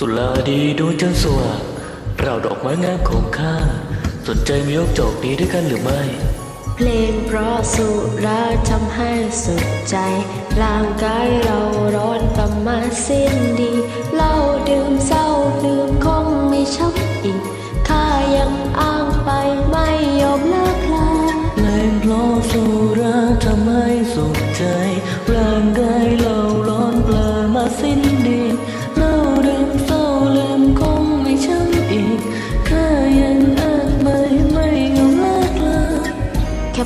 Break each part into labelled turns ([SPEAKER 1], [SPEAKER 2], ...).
[SPEAKER 1] สุลาดีดวงจนสว่างเราดอกไม้งามของข้า สนใจมีโยกจอกดีด้วยกันหรือไม่
[SPEAKER 2] เพลงเพราะสุราทำให้สุขใจร่างกายเราร้อนประมาณสิ้นดีเหล้าดื่มเศร้า
[SPEAKER 1] ดื่มคงไม่ชัก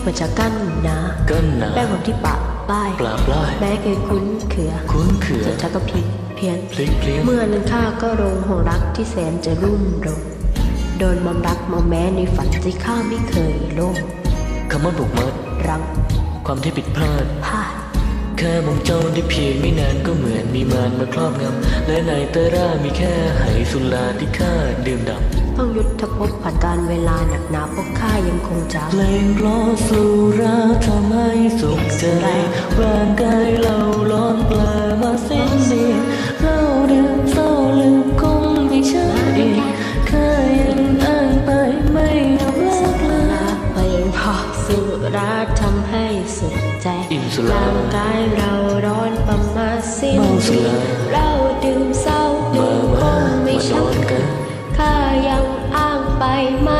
[SPEAKER 2] แค่เปิดจากกันหนา
[SPEAKER 1] กันหนา
[SPEAKER 2] แป้งผมที่ปะป้าย
[SPEAKER 1] ปลาปลาย
[SPEAKER 2] แม้เคยคุ้นเขือ
[SPEAKER 1] คุ้นเขือ
[SPEAKER 2] สุดท้ายก็พลิกเพี้ยน
[SPEAKER 1] พลิกเพลี้ยง
[SPEAKER 2] เมื่อนั้นข้าก็รงห่วงรักที่แสนจะรุ่มรง โดนมอมรักมาแม้ในฝันที่ข้าไม่เคยโลง
[SPEAKER 1] คำว่าบุกมัด
[SPEAKER 2] รัง
[SPEAKER 1] ความที่ผิดพลาด
[SPEAKER 2] พลาด
[SPEAKER 1] แค่มองจ้องได้เพียงไม่นานก็เหมือนมีมารมาครอบงำและในเตอร่ามีแค่ไหสุลาที่ข้าดื่มด่ำ
[SPEAKER 2] ต้องยุทธภพผ่านการเวลาหนักหนาพวกข้ายังคงจ
[SPEAKER 1] เพลงเพราะสุราทำให้สุขใจร่างกายเราร้อนเปลอมา รัาทำให้สุดใจร่างกายเราร้อนประมา
[SPEAKER 2] สิ้นทีเราดื่มเศร้าดื่
[SPEAKER 1] มคง
[SPEAKER 2] ไม่ชักข้ายังอ้างไปม่